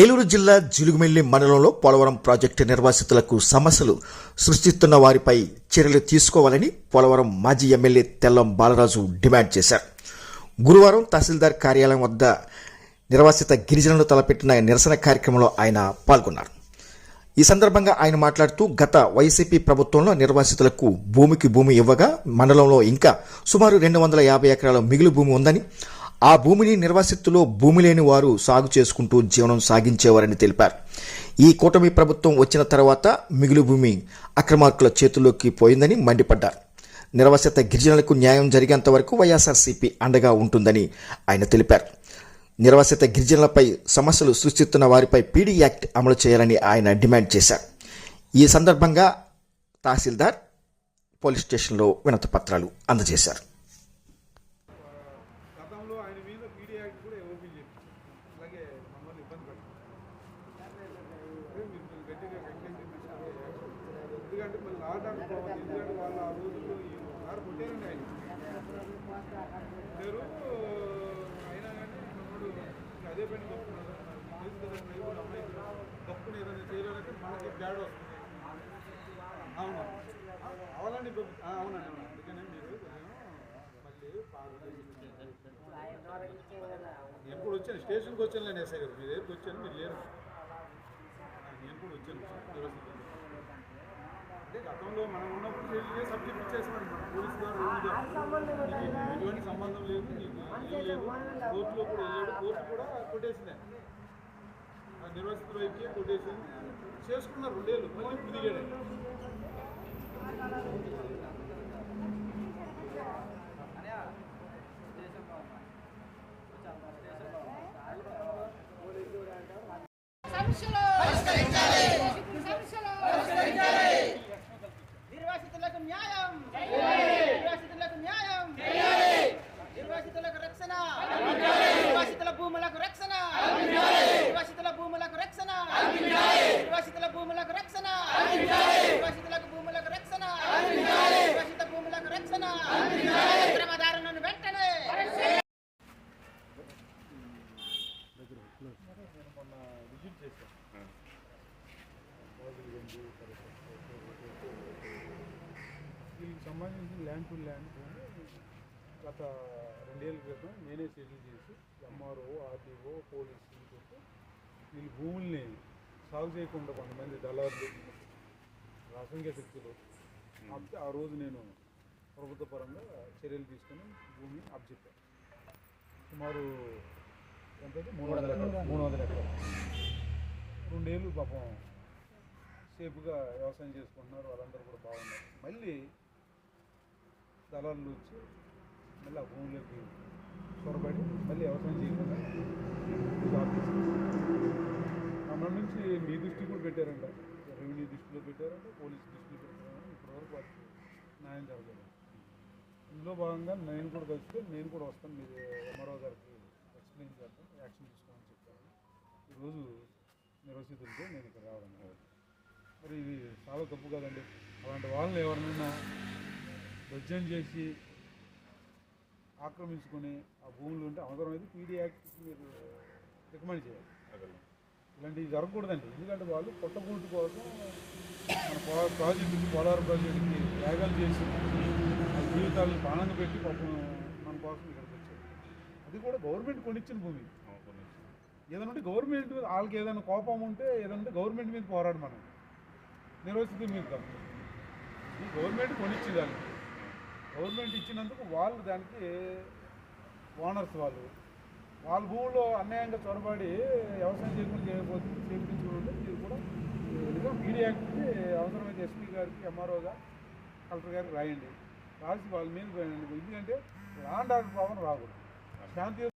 ఏలూరు జిల్లా జిలుగుమెల్లి మండలంలో పోలవరం ప్రాజెక్టు నిర్వాసితులకు సమస్యలు సృష్టిస్తున్న వారిపై చర్యలు తీసుకోవాలని పోలవరం మాజీ ఎమ్మెల్యే తెల్లం బాలరాజు డిమాండ్ చేశారు. గురువారం తహసీల్దార్ కార్యాలయం వద్ద నిర్వాసిత గిరిజనులు తలపెట్టిన నిరసన కార్యక్రమంలో ఆయన పాల్గొన్నారు. ఈ సందర్భంగా ఆయన మాట్లాడుతూ గత వైసీపీ ప్రభుత్వంలో నిర్వాసితులకు భూమికి భూమి ఇవ్వగా మండలంలో ఇంకా సుమారు రెండు వందల యాభై ఎకరాల మిగులు భూమి ఉందని ఆ భూమిని నిర్వాసితులో భూమి లేని వారు సాగు చేసుకుంటూ జీవనం సాగించేవారని తెలిపారు. ఈ కూటమి ప్రభుత్వం వచ్చిన తర్వాత మిగులు భూమి అక్రమార్కుల చేతుల్లోకి పోయిందని మండిపడ్డారు. నిర్వాసిత గిరిజనులకు న్యాయం జరిగేంత వరకు వైఎస్ఆర్సీపీ అండగా ఉంటుందని ఆయన తెలిపారు. నిర్వాసిత గిరిజనులపై సమస్యలు సృష్టిస్తున్న వారిపై పీడీ యాక్ట్ అమలు చేయాలని ఆయన డిమాండ్ చేశారు. ఈ సందర్భంగా తహసీల్దార్ పోలీస్ స్టేషన్లో వినతి పత్రాలు అందజేశారు గతంలో ఆయన మీద పీడీ యాక్ట్ కూడా ఓపెన్ చేయించారు అలాగే మమ్మల్ని ఇబ్బంది పెట్టారు అదే మీరు మీరు గట్టిగా కంప్లైంట్ చేయించారు ఎందుకంటే మళ్ళీ పోవాలి. ఎందుకంటే వాళ్ళు ఆ రోజుల్లో ఒకసారి కొట్టారండి ఆయన కొట్టారు అయినా కానీ మనోడు అదే పని తప్పుకున్నాడు తెలుసు కదా తప్పుకుని ఏదైనా చేయాలంటే మనకి బ్యాడ్ వస్తుంది. అవును. అవలండి అవునండి అవును అందుకనే మీరు మళ్ళీ కూడా వచ్చాను. స్టేషన్కి వచ్చాను నేను ఎస్ఐ గారు. మీ దగ్గరికి వచ్చాను. మీరు లేరు. కూడా వచ్చాను అంటే గతంలో మనం ఉన్నప్పుడు వెళ్ళి సబ్జెక్ట్ ఇచ్చేసామండి మన? పోలీస్ గారు ఎటువంటి సంబంధం లేదు లేదు. కోర్టులో కూడా వెళ్ళాడు కోర్టు కూడా కొట్టేసింది. ఆ నిర్వాసితుల వైపుకే కొట్టేసింది. చేసుకున్నారు రెండేళ్ళు మళ్ళీ ఇప్పుడు దిగాడు సమస్యలు సమస్యలు నిర్వాసితులకు న్యాయం నిర్వాసితులకు న్యాయం నిర్వాసితులకు రక్షణ నిర్వాసితుల భూములకు రక్షణ నిర్వాసితుల భూములకు రక్షణ నిర్వాసితుల భూములకు రక్షణ నిర్వాసితులకు భూములకు రక్షణ నిర్వాసిత భూములకు రక్షణ అక్రమదారులను వెంటనే నేను మొన్న విజిట్ చేశాను దీనికి సంబంధించిన ల్యాండ్ టు ల్యాండ్ భూమి గత రెండేళ్ళ క్రితం నేనే సెటిల్ చేసి ఎంఆర్ఓ ఆర్డీఓ పోలీస్ పెట్టి వీళ్ళు భూముల్ని సాగు చేయకుండా కొంతమంది దళారులు రాసంఖ్య శక్తులు ఆపితే ఆ రోజు నేను ప్రభుత్వ పరంగా చర్యలు తీసుకుని భూమిని అప్పచెప్పాను. సుమారు మూడు వందల మూడు వందల ఎకరాలు. రెండేళ్ళు పాపం సేఫ్గా వ్యవసాయం చేసుకుంటున్నారు. వాళ్ళందరూ కూడా బాగున్నారు. మళ్ళీ దళాలు వచ్చి మళ్ళీ ఆ భూమిలోకి చొరబడి మళ్ళీ వ్యవసాయం చేయకుండా జాబ్ నుంచి మీ దృష్టి కూడా పెట్టారంట. రెవెన్యూ దృష్టిలో పెట్టారంట పోలీస్ దృష్టిలో పెట్టారంట. ఇప్పటివరకు వాటికి న్యాయం జరగలేదు. ఇందులో భాగంగా నేను కూడా కలిస్తే నేను కూడా వస్తాను. మీరు ఎంఆర్ఓ గారికి ఎక్స్ప్లెయిన్ చేస్తాను యాక్షన్ తీసుకోమని చెప్పారు. ఈరోజు నిర్వసితులతో నేను ఇక్కడ రావడం కాదు మరి ఇది చాలా తప్పు కదండి. అలాంటి వాళ్ళని ఎవరినైనా దౌర్జన్యం చేసి ఆక్రమించుకొని ఆ భూములు ఉంటే అవసరం అయితే పీడీ యాక్ట్ మీరు రికమెండ్ చేయాలి. ఇలాంటివి జరగకూడదండి. ఎందుకంటే వాళ్ళు పుట్టగూటు కోసం మన పొలా ప్రాజెక్టుకి పోలవరం ప్రాజెక్టుకి త్యాగాలు చేసి జీవితాలను ప్రాణంగా పెట్టి పాపం మన కోసం ఇక్కడికి అది కూడా గవర్నమెంట్ కొనిచ్చిన భూమి. ఏదైనా ఉంటే గవర్నమెంట్ మీద వాళ్ళకి ఏదైనా కోపం ఉంటే ఏదైనా ఉంటే గవర్నమెంట్ మీద పోరాడు మనం. నిర్వసితుల మీద కాదు. ఈ గవర్నమెంట్ కొనిచ్చింది దాన్ని గవర్నమెంట్ ఇచ్చినందుకు వాళ్ళు దానికి ఓనర్స్ వాళ్ళు. వాళ్ళ భూముల్లో అన్యాయంగా చొరబడి వ్యవసాయం చేయకుండా చేయకపోతే చేయించుకుంటే మీరు కూడా ఇదిగో మీడియా యాక్ట్కి అవసరమైతే ఎస్పీ గారికి ఎంఆర్ఓగా కలెక్టర్ గారికి రాయండి. రాసి వాళ్ళ మీద పోయండి. ఎందుకంటే లాండ్ ఆర్డర్ ప్రాబ్లం రాకూడదు. Cambio